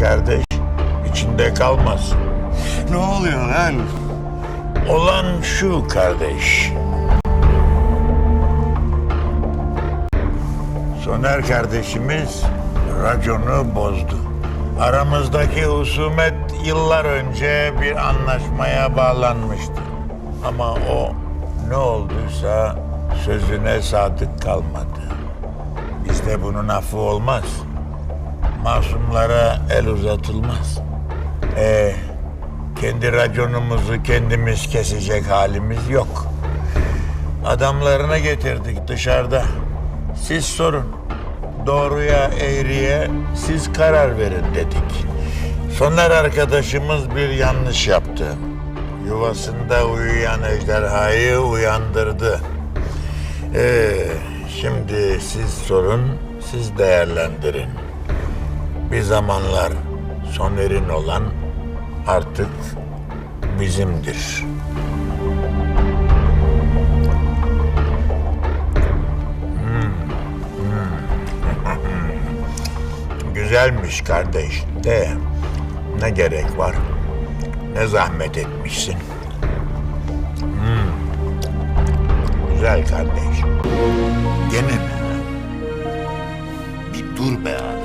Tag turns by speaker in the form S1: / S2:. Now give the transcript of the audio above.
S1: kardeş içinde kalmaz.
S2: Ne oluyor lan?
S1: Olan şu kardeş. Soner kardeşimiz raconu bozdu. Aramızdaki husumet yıllar önce bir anlaşmaya bağlanmıştı. Ama o ne olduysa sözüne sadık kalmadı. Bizde bunun affı olmaz. Masumlara el uzatılmaz. Ee, kendi raconumuzu kendimiz kesecek halimiz yok. Adamlarını getirdik dışarıda. Siz sorun. Doğruya eğriye siz karar verin dedik. Soner arkadaşımız bir yanlış yaptı. Yuvasında uyuyan ejderhayı uyandırdı. Ee, şimdi siz sorun, siz değerlendirin. Bir zamanlar Soner'in olan artık bizimdir. Hmm, hmm. Güzelmiş kardeş de ne gerek var? Ne zahmet etmişsin. Hmm. Güzel kardeş. Gene mi?
S2: Bir dur be abi.